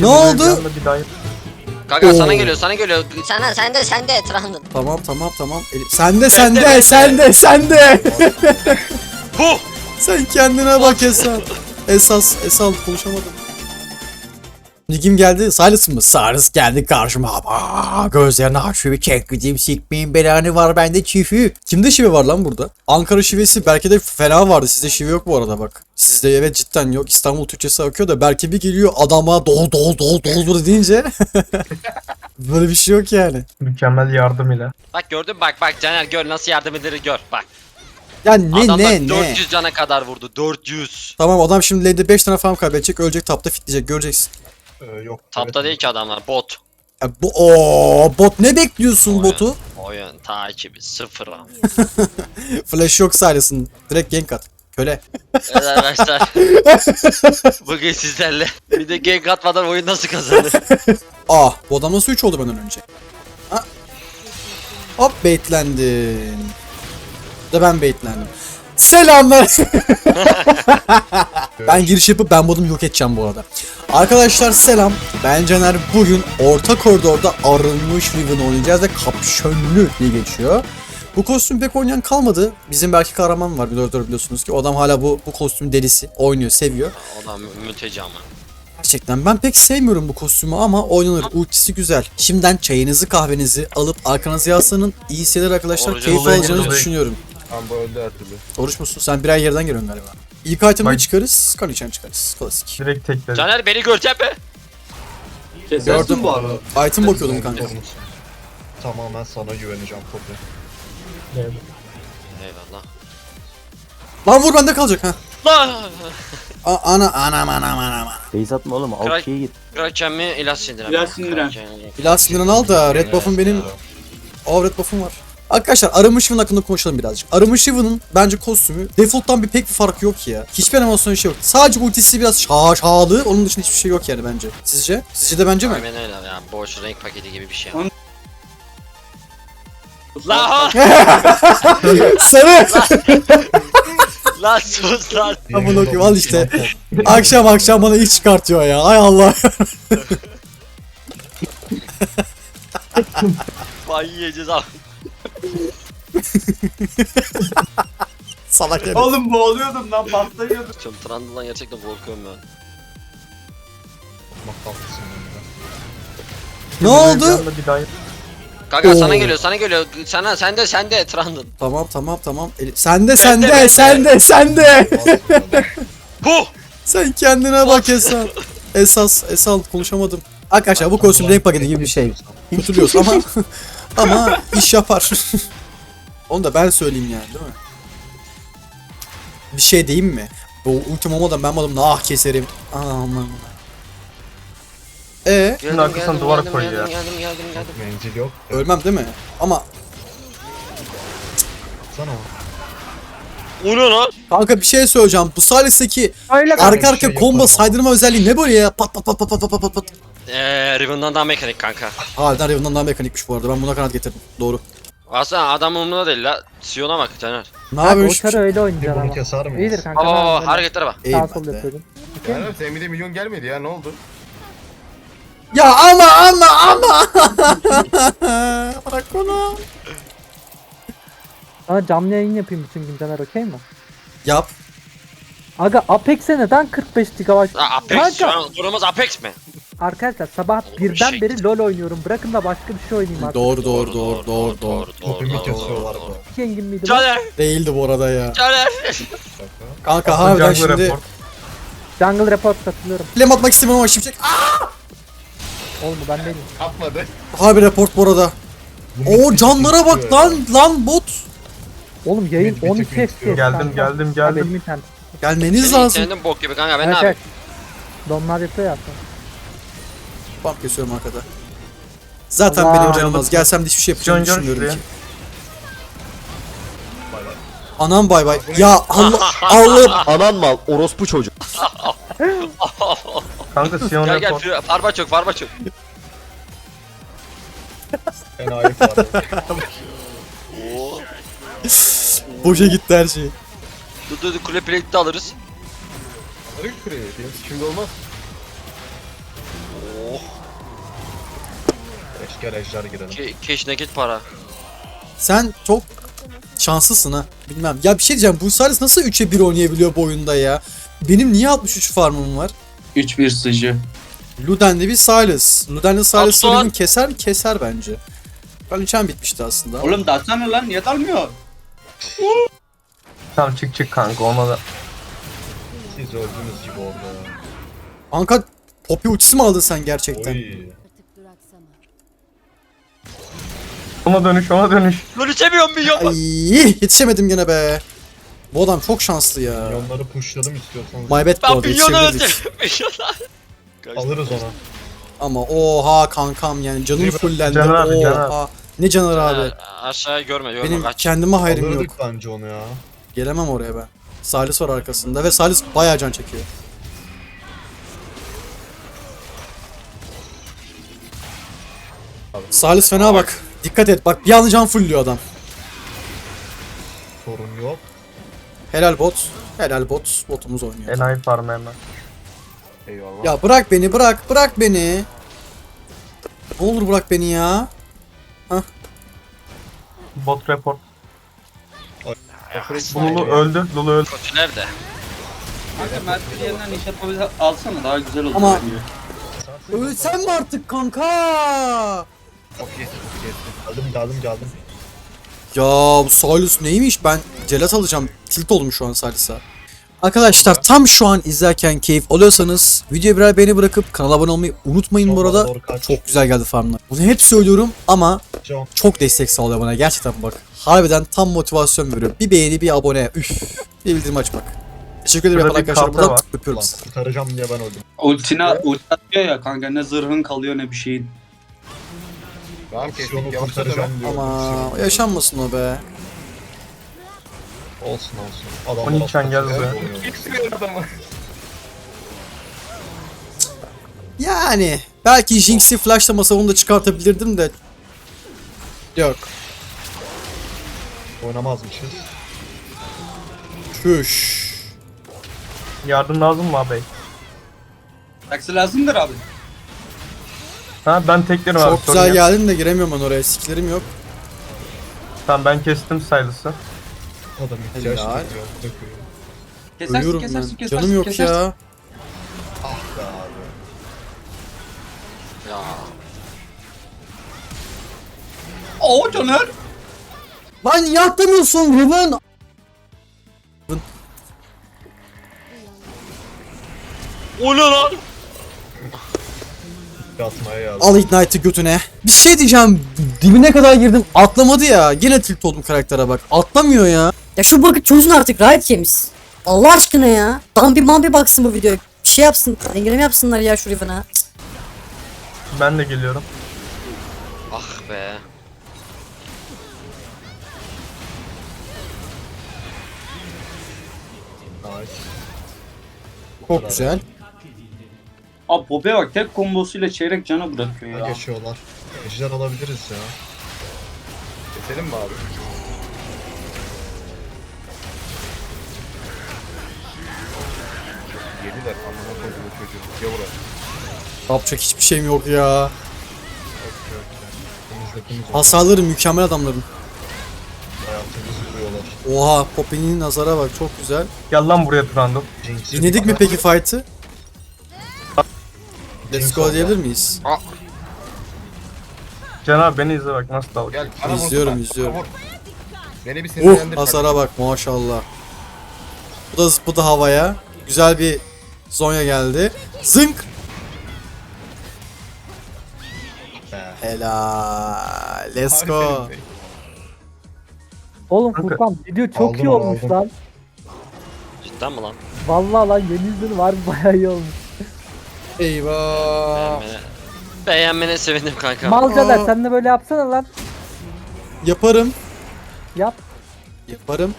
Ne oldu? Bir daha Kanka Oo. sana geliyor sana geliyor. Sana sende sende Trundle. Tamam tamam tamam. Eli- Sende Sende, sende sende. Bu. Sen kendine bak Esat. Esas Esal konuşamadım. Nigim geldi. Silas mı? Silas geldi karşıma. Aa, gözlerini açıyor. Çek gideyim sikmeyin belanı var bende çifi. Kimde şive var lan burada? Ankara şivesi belki de fena vardı. Sizde şive yok bu arada bak. Sizde evet cidden yok. İstanbul Türkçesi akıyor da belki bir geliyor adama dol dol dol doldur deyince. Böyle bir şey yok yani. mükemmel yardım ile. Bak gördün mü? bak bak Caner gör nasıl yardım eder gör bak. Ya ne Adamlar ne ne? 400 cana kadar vurdu 400. Tamam adam şimdi lane'de 5 tane falan kaybedecek. Ölecek tapta fitleyecek göreceksin. Ee, yok. Tapta değil ki adamlar bot. Ya bu o bot ne bekliyorsun Oyun. botu? Oyun takibi sıfır. Flash yok Silas'ın. Direkt gank at. Köle. Evet arkadaşlar. Bugün sizlerle. Bir de gank atmadan oyun nasıl kazanır? Ah bu adam nasıl 3 oldu benden önce? Ha. Hop baitlendim. Da ben baitlendim. Selamlar. ben giriş yapıp ben modum yok edeceğim bu arada. Arkadaşlar selam. Ben Caner. Bugün orta koridorda arınmış Riven oynayacağız ve kapşönlü diye geçiyor. Bu kostüm pek oynayan kalmadı. Bizim belki kahraman var bir biliyorsunuz ki. O adam hala bu bu kostüm delisi. Oynuyor, seviyor. Adam mülteci ama. Gerçekten ben pek sevmiyorum bu kostümü ama oynanır. Ultisi güzel. Şimdiden çayınızı kahvenizi alıp arkanıza yaslanın. İyi seyirler arkadaşlar. Orucu Keyif olayı alacağınızı olayı. düşünüyorum. Tam bu öldü her türlü. Oruç musun? Sen birer yerden geliyorsun galiba. İlk item'ı Bak- çıkarız. Kan içen çıkarız. Klasik. Direkt tekledi. Caner beni görecek mi? Gördüm. bu arada. Item bakıyordum kanka. Tamamen sana güveneceğim Kopi. Eyvallah. Lan vur bende kalacak ha. Lan! A- ana anam anam anam. Base atma oğlum Kral- alt şeye git. Kraken mi ilaç sindiren? İlaç sindiren. İlaç sinirini al da red buff'um benim. Aa red buff'um var. Arkadaşlar Arınmış Riven hakkında konuşalım birazcık. Arınmış Riven'ın bence kostümü default'tan bir pek bir farkı yok ya. Hiçbir animasyon şey yok. Sadece ultisi biraz şaşalı. Onun dışında hiçbir şey yok yani bence. Sizce? Sizce de bence mi? Aynen öyle ya boş renk paketi gibi bir şey. La Sarı! la sus lan. Amına koyayım al işte. akşam akşam bana iş çıkartıyor ya. Ay Allah. Vay yiyeceğiz abi. Salak herif. Oğlum boğuluyordum lan patlayıyordum. Çok Trundle'dan gerçekten korkuyorum ben. Bak bence. Ne oldu? Bir daha Kanka Oo. sana geliyor sana geliyor. Sana sende sende Trundle. Tamam tamam tamam. Eli- Sende Sende, sende sende sende. Bu. Sen kendine bak Esat. Esas Esal konuşamadım. Arkadaşlar bu kostüm renk paketi gibi bir şey. Hatırlıyorsun ama ama iş yapar. Onu da ben söyleyeyim yani değil mi? Bir şey diyeyim mi? Bu ultim olmadan ben bunu nah keserim. Aman. E Şunun arkasına duvar koy ya. Geldim geldim geldim geldim. Menzil yok. ölmem değil mi? Ama Sana O ne lan? kanka bir şey söyleyeceğim. Bu Silas'taki Öyle arka şey arka combo yaparım saydırma özelliği ne böyle ya? Pat pat pat pat pat pat pat pat. Eee Riven'dan daha mekanik kanka. Harbiden Raven'dan daha mekanikmiş bu arada. Ben buna kanat getirdim. Doğru. Aslında adam umurunda değil la. Sion'a bak Caner. Ne Abi o yapıyormuş? çarı öyle Bir oynayacaksın bunu ama. keser miyiz? İyidir kanka. Baba ben baba böyle hareketlere bak. Sağ sol be. yapıyordum. Yani senin bir de milyon gelmedi ya ne oldu? Ya ama ama ama. Bırak onu. Sana canlı yayın yapayım bütün gün Caner okey mi? Yap. Aga Apex'e neden 45 GB? Aa, Apex Kanka. şu an durumumuz Apex mi? Arkadaşlar sabah Oğlum bir birden şey beri. LoL oynuyorum. Bırakın da başka bir şey oynayayım artık. Doğru doğru doğru doğru doğru. Kopimi kesiyorlar bu. İki yengin miydi? lan? Caner! Değildi bu arada ya. Caner! Kanka harbiden Jungle şimdi report. Jungle Report katılıyorum. flame atmak istemiyorum ama şimşek. Oğlum bu ben değilim. Atmadı. Harbi report bu arada. O canlara bak lan lan bot. Oğlum yayın bir 12 tık FPS. Geldim geldim geldim. Benim internet. Gelmeniz Senin lazım. internetin bok gibi kanka ben ne Evet yapayım? evet. Donlar yapıyor ya. Bak kesiyorum arkada. Zaten Allah. benim canım az. Gelsem de hiçbir şey yapacağımı Can, can düşünmüyorum şuraya. ki. Anam bay bay. Ya Allah Allah'ım. Anan mal orospu çocuk. Kanka Sion Gel gel fir- farba çok farba. Enayi. Oo. Boşa gitti her şey. Dur dur dur kule plate'i de alırız. Arık kırıyor. Benim şimdi olmaz. Oh. Eşkal ejder girelim. Ke keş nakit para. Sen çok şanslısın ha. Bilmem. Ya bir şey diyeceğim. Bu Saris nasıl 3'e 1 oynayabiliyor bu oyunda ya? Benim niye 63 farmım var? 3-1 sıcı. Luden'de bir Silas. Luden'de Silas Absolut. ölümün keser mi? Keser bence. Ben uçağım bitmişti aslında. Oğlum dalsana lan niye dalmıyor? Tamam çık çık kanka olmadı. Siz öldünüz gibi orada. Kanka Poppy ultisi mi aldın sen gerçekten? Oy. Ona dönüş ona dönüş. Dönüşemiyorum milyon. Ay yetişemedim gene be. Bu adam çok şanslı ya. Milyonları pushladım istiyorsanız. My bad bu Ben arada milyonu yetişemedik. Milyonu. Alırız onu. Ama oha kankam yani canım fullendi. Caner abi, Caner Oha. Ne Caner abi? Aşağıya görme görme Benim kaç. kendime hayrım yok. Alırdık bence onu ya. Gelemem oraya ben. Salis var arkasında ve Salis bayağı can çekiyor. Salis fena bak. Dikkat et bak bir anda can fullüyor adam. Helal bot. Helal bot. Botumuz oynuyor. Enayi farm hemen. Eyvallah. Ya bırak beni bırak bırak beni. Ne olur bırak beni ya. Bot report. Lulu öldü. Lulu öldü. Kötüler de. Kanka Mert'in yerinden iş yapabilir alsana daha güzel olur Ama-. Ölsen mi artık kanka? Çok iyi. Geldim geldim geldim. Ya bu Salus neymiş? Ben celat alacağım. Tilt oldum şu an Salis'a. Arkadaşlar tam şu an izlerken keyif alıyorsanız videoya birer beğeni bırakıp kanala abone olmayı unutmayın bu Çok arada. doğru kaç. Çok güzel geldi farmlar. Bunu hep söylüyorum ama Çok. çok destek sağlıyor bana gerçekten bak. Harbiden tam motivasyon veriyor. Bir beğeni bir abone. Üf. Bir bildirim açmak. Teşekkür ederim Burada arkadaşlar. Buradan öpüyorum sizi. kurtaracağım diye ben öldüm. Ultine ulti atıyor ya kanka ne zırhın kalıyor ne bir şeyin. Tamam kestik yavaşladı kurtaracağım ben. diyor. Ama yaşanmasın o be. Olsun olsun. Adam Onun için gel buraya. Yani belki Jinx'i flashlamasa onu da çıkartabilirdim de. Yok. Oynamazmışız. Şuş. Yardım lazım mı abi? Taksi lazımdır abi. Ha ben teklerim abi. Çok sorun güzel yok. geldin de giremiyorum ben oraya. Skillerim yok. Tamam ben kestim Silas'ı. Adam ihtiyaç Helal. duyuyor. Döküyor. Kesersin Ölüyorum kesersin ben. kesersin Canım yok kesersin. ya. Ah be abi. Ya. Oo Caner. Lan yaklamıyorsun Riven. O ne lan? Yatmaya geldim. Al Ignite'ı götüne. Bir şey diyeceğim. Dibine kadar girdim. Atlamadı ya. Yine tilt oldum karaktere bak. Atlamıyor ya. Ya şu bug'ı çözün artık Riot Games. Allah aşkına ya. Bambi mambi baksın bu videoya. Bir şey yapsın. Dengeleme yapsınlar ya şu Riven'a. Ben de geliyorum. Ah be. Nice. Çok güzel. Abi Bob'e bak tek kombosuyla çeyrek cana bırakıyor ya. Geçiyorlar. Ejder alabiliriz ya. Keselim mi abi? Yediler amına koyduğum çocuğu. Buraya. Yapacak hiçbir şeyim yok ya. Var. Hasarları mükemmel adamların. Hayatımızı. Oha Poppy'nin nazara bak çok güzel. Gel lan buraya Trundle. Jinx'i Dinledik mi peki fight'ı? Let's go diyebilir miyiz? Can abi beni izle bak nasıl dalga. Gel. bana İzliyorum, izliyorum. vur. Beni bir Uh sinirlendir. hasara bak maşallah. Bu da zıpladı havaya. Güzel bir Zonya geldi. Zınk. Be. Helal. Let's go. Oğlum Kanka, Furkan video çok aldım iyi onu, olmuş aldım. lan. Cidden mi lan? Vallahi lan yemin ederim var bayağı iyi olmuş. Eyvah. Beğenmene, beğenmene sevindim kanka. Malcalar Aa. sen de böyle yapsana lan. Yaparım. Yap. Yaparım.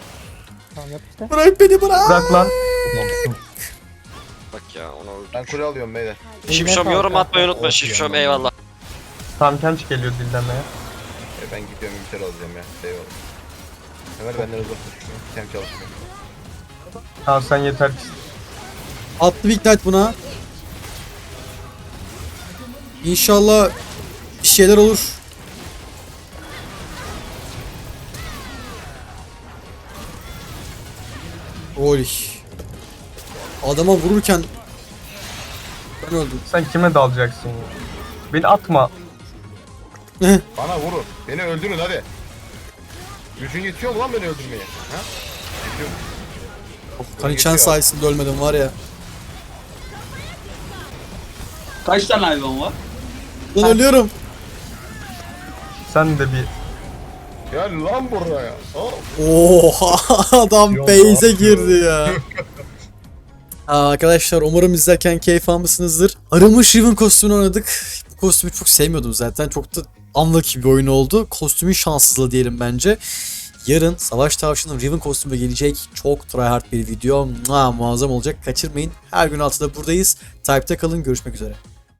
Tamam yap işte. Bırak beni bırak. Bırak lan. Bak ya onu. Ben kule alıyorum beyler. Şipşom yorum atmayı unutma. Ya. eyvallah. Tam kenç geliyor dillenmeye. E ben gidiyorum ülker alacağım ya. Eyvallah. Ömer benden uzak dur. Tem çalışmıyor. Tamam sen yeter ki. Attı Big Knight buna. İnşallah bir şeyler olur. Oy. Adama vururken ben öldüm. Sen kime dalacaksın ya? Beni atma. Bana vurun. Beni öldürün hadi. Gücün yetiyor mu lan beni öldürmeye? Ha? Yetiyor. Yetiyor. sayesinde ölmedim var ya. Kaç tane hayvan var? Ben ölüyorum. Sen de bir Gel lan buraya. Ha? Oha adam Yok, base'e girdi ya. Aa, arkadaşlar umarım izlerken keyif almışsınızdır. Arımış Riven kostümünü oynadık. Bu kostümü çok sevmiyordum zaten. Çok da unlucky bir oyun oldu. Kostümün şanssızlığı diyelim bence. Yarın Savaş Tavşan'ın Riven kostümü gelecek. Çok tryhard bir video. Mua, muazzam olacak. Kaçırmayın. Her gün altıda buradayız. Type'te kalın. Görüşmek üzere.